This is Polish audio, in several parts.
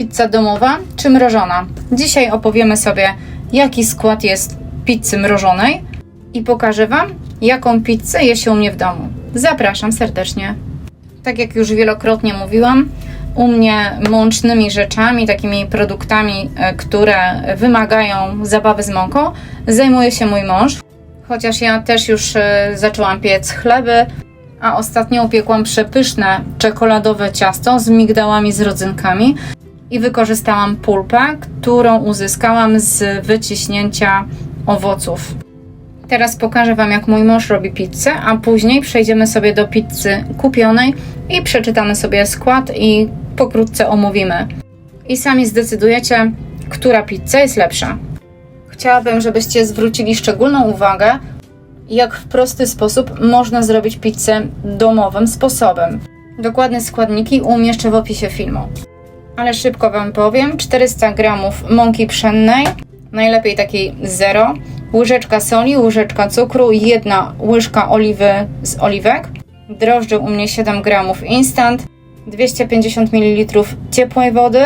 Pizza domowa czy mrożona? Dzisiaj opowiemy sobie, jaki skład jest pizzy mrożonej i pokażę Wam, jaką pizzę je się u mnie w domu. Zapraszam serdecznie. Tak jak już wielokrotnie mówiłam, u mnie mącznymi rzeczami, takimi produktami, e, które wymagają zabawy z mąką, zajmuje się mój mąż. Chociaż ja też już e, zaczęłam piec chleby, a ostatnio upiekłam przepyszne czekoladowe ciasto z migdałami z rodzynkami i wykorzystałam pulpę, którą uzyskałam z wyciśnięcia owoców. Teraz pokażę Wam, jak mój mąż robi pizzę, a później przejdziemy sobie do pizzy kupionej i przeczytamy sobie skład i pokrótce omówimy. I sami zdecydujecie, która pizza jest lepsza. Chciałabym, żebyście zwrócili szczególną uwagę, jak w prosty sposób można zrobić pizzę domowym sposobem. Dokładne składniki umieszczę w opisie filmu. Ale szybko Wam powiem: 400 g mąki pszennej, najlepiej takiej zero, łyżeczka soli, łyżeczka cukru, jedna łyżka oliwy z oliwek, drożdży u mnie 7 g instant, 250 ml ciepłej wody.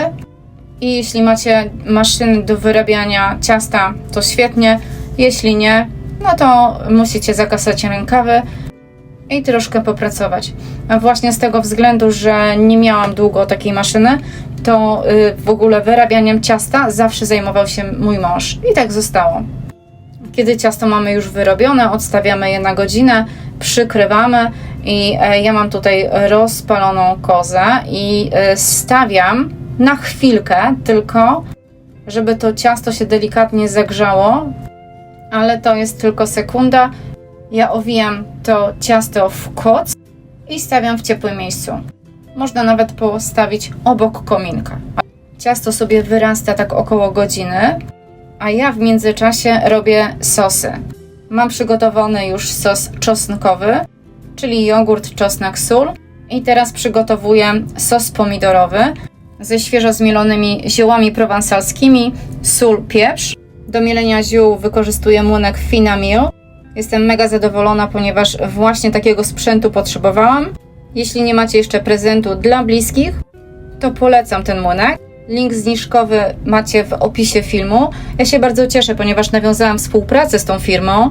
I jeśli macie maszyny do wyrabiania ciasta, to świetnie, jeśli nie, no to musicie zakasać rękawy i troszkę popracować. Właśnie z tego względu, że nie miałam długo takiej maszyny, to y, w ogóle wyrabianiem ciasta zawsze zajmował się mój mąż i tak zostało. Kiedy ciasto mamy już wyrobione, odstawiamy je na godzinę, przykrywamy i e, ja mam tutaj rozpaloną kozę i e, stawiam na chwilkę tylko, żeby to ciasto się delikatnie zagrzało, ale to jest tylko sekunda. Ja owijam to ciasto w koc i stawiam w ciepłym miejscu. Można nawet postawić obok kominka. Ciasto sobie wyrasta tak około godziny, a ja w międzyczasie robię sosy. Mam przygotowany już sos czosnkowy, czyli jogurt, czosnek, sól. I teraz przygotowuję sos pomidorowy ze świeżo zmielonymi ziołami prowansalskimi, sól, pieprz. Do mielenia ziół wykorzystuję młynek Finamil. Jestem mega zadowolona, ponieważ właśnie takiego sprzętu potrzebowałam. Jeśli nie macie jeszcze prezentu dla bliskich, to polecam ten młynek. Link zniżkowy macie w opisie filmu. Ja się bardzo cieszę, ponieważ nawiązałam współpracę z tą firmą,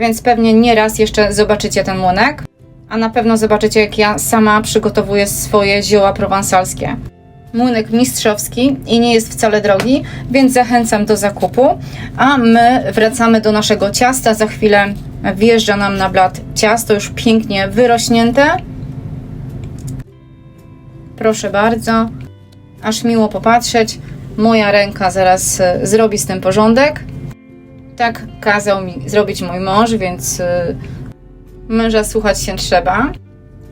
więc pewnie nieraz jeszcze zobaczycie ten młynek, a na pewno zobaczycie, jak ja sama przygotowuję swoje zioła prowansalskie. Młynek mistrzowski i nie jest wcale drogi, więc zachęcam do zakupu. A my wracamy do naszego ciasta. Za chwilę wjeżdża nam na blat ciasto już pięknie wyrośnięte. Proszę bardzo, aż miło popatrzeć. Moja ręka zaraz e, zrobi z tym porządek. Tak kazał mi zrobić mój mąż, więc e, męża słuchać się trzeba.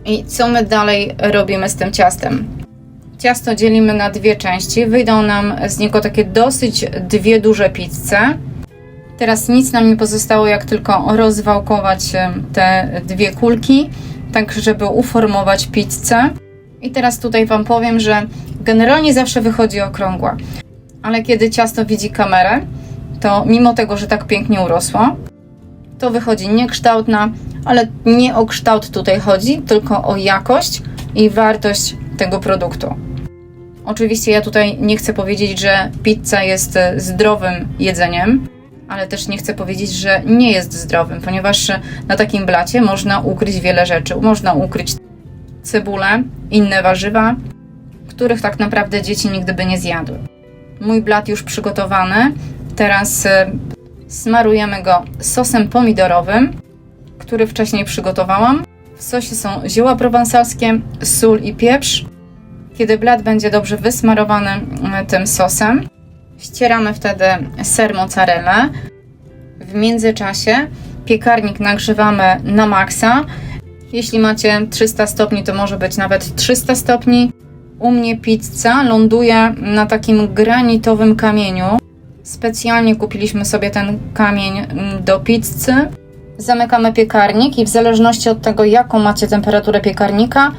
I co my dalej robimy z tym ciastem? Ciasto dzielimy na dwie części. Wyjdą nam z niego takie dosyć dwie duże pizze. Teraz nic nam nie pozostało, jak tylko rozwałkować te dwie kulki, tak żeby uformować pizzę. I teraz tutaj Wam powiem, że generalnie zawsze wychodzi okrągła, ale kiedy ciasto widzi kamerę, to mimo tego, że tak pięknie urosło, to wychodzi niekształtna, ale nie o kształt tutaj chodzi, tylko o jakość i wartość tego produktu. Oczywiście ja tutaj nie chcę powiedzieć, że pizza jest e, zdrowym jedzeniem, ale też nie chcę powiedzieć, że nie jest zdrowym, ponieważ na takim blacie można ukryć wiele rzeczy. Można ukryć cebulę, inne warzywa, których tak naprawdę dzieci nigdy by nie zjadły. Mój blat już przygotowany. Teraz y, smarujemy go sosem pomidorowym, który wcześniej przygotowałam. W sosie są zioła prowansalskie, sól i pieprz. Kiedy blat będzie dobrze wysmarowany y, tym sosem, ścieramy wtedy ser mozzarella. W międzyczasie piekarnik nagrzewamy na maksa. Jeśli macie 300 stopni, to może być nawet 300 stopni. U mnie pizza ląduje na takim granitowym kamieniu. Specjalnie kupiliśmy sobie ten kamień mm, do pizzy. Zamykamy piekarnik i w zależności od tego, jaką macie temperaturę piekarnika,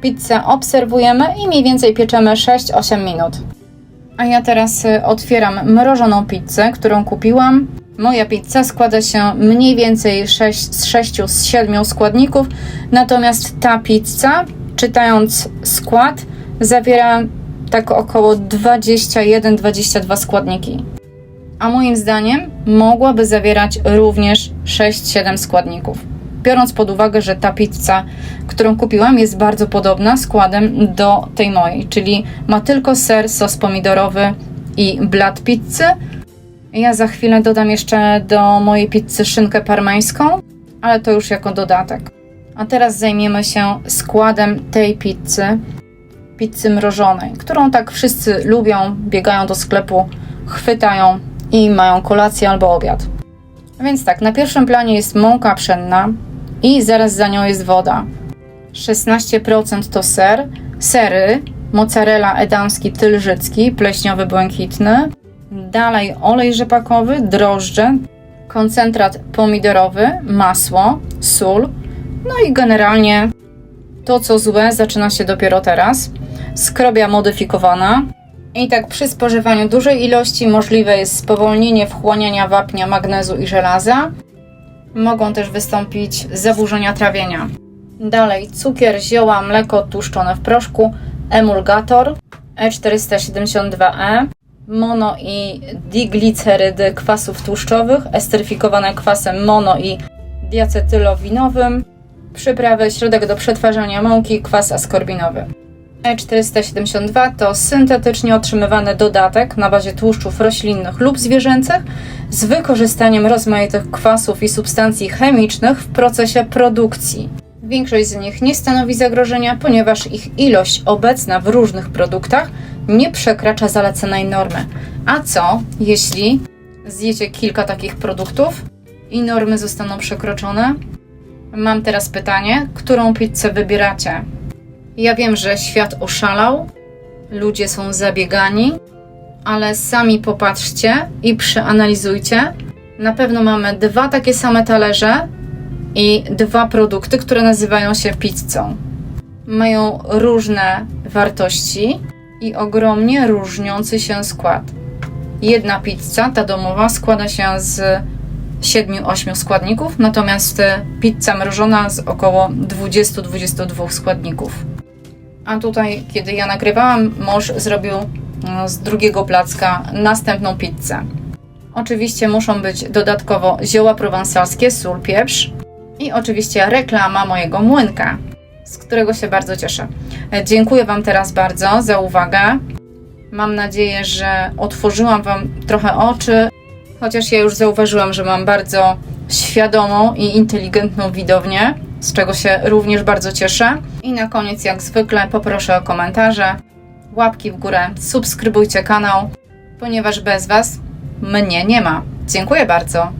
pizzę obserwujemy i mniej więcej pieczemy 6-8 minut. A ja teraz y, otwieram mrożoną pizzę, którą kupiłam. Moja pizza składa się mniej więcej 6, z 6 z 7 składników, natomiast ta pizza, czytając skład, zawiera tak około 21-22 składniki. A moim zdaniem mogłaby zawierać również 6-7 składników. Biorąc pod uwagę, że ta pizza, którą kupiłam, jest bardzo podobna składem do tej mojej, czyli ma tylko ser, sos pomidorowy i blat pizzy. Ja za chwilę dodam jeszcze do mojej pizzy szynkę parmeńską, ale to już jako dodatek. A teraz zajmiemy się składem tej pizzy, pizzy mrożonej, którą tak wszyscy lubią, biegają do sklepu, chwytają i mają kolację albo obiad. Więc tak, na pierwszym planie jest mąka pszenna i zaraz za nią jest woda. 16% to ser, sery, mozzarella edamski tylżycki, pleśniowy błękitny, dalej olej rzepakowy, drożdże, koncentrat pomidorowy, masło, sól, no i generalnie to, co złe, zaczyna się dopiero teraz. Skrobia modyfikowana. I tak przy spożywaniu dużej ilości możliwe jest spowolnienie wchłaniania wapnia, magnezu i żelaza. Mogą też wystąpić zaburzenia trawienia. Dalej cukier, zioła, mleko tłuszczone w proszku, emulgator E E472E, mono i diglicerydy kwasów tłuszczowych, esteryfikowane kwasem mono i diacetylowinowym, przyprawy, środek do przetwarzania mąki, kwas askorbinowy. E472 to syntetycznie otrzymywany dodatek na bazie tłuszczów roślinnych lub zwierzęcych z wykorzystaniem rozmaitych kwasów i substancji chemicznych w procesie produkcji. Większość z nich nie stanowi zagrożenia, ponieważ ich ilość obecna w różnych produktach nie przekracza zalecanej normy. A co, jeśli zjecie kilka takich produktów i normy zostaną przekroczone? Mam teraz pytanie, którą pizzę wybieracie? Ja wiem, że świat oszalał, ludzie są zabiegani, ale sami popatrzcie i przeanalizujcie. Na pewno mamy dwa takie same talerze i dwa produkty, które nazywają się pizzą. Mają różne wartości i ogromnie różniący się skład. Jedna pizza, ta domowa, składa się z 7-8 składników, natomiast pizza mrożona z około 20-22 składników. A tutaj, kiedy ja nagrywałam, mąż zrobił no, z drugiego placka następną pizzę. Oczywiście muszą być dodatkowo zioła prowansalskie, sól, pieprz i oczywiście reklama mojego młynka, z którego się bardzo cieszę. E, Dziękuję Wam teraz bardzo za uwagę. Mam nadzieję, że otworzyłam Wam trochę oczy, chociaż ja już zauważyłam, że mam bardzo świadomą i inteligentną widownię, z czego się również bardzo cieszę. I na koniec, jak zwykle, poproszę o komentarze, łapki w górę, subskrybujcie kanał, ponieważ bez Was mnie nie ma. Dziękuję bardzo.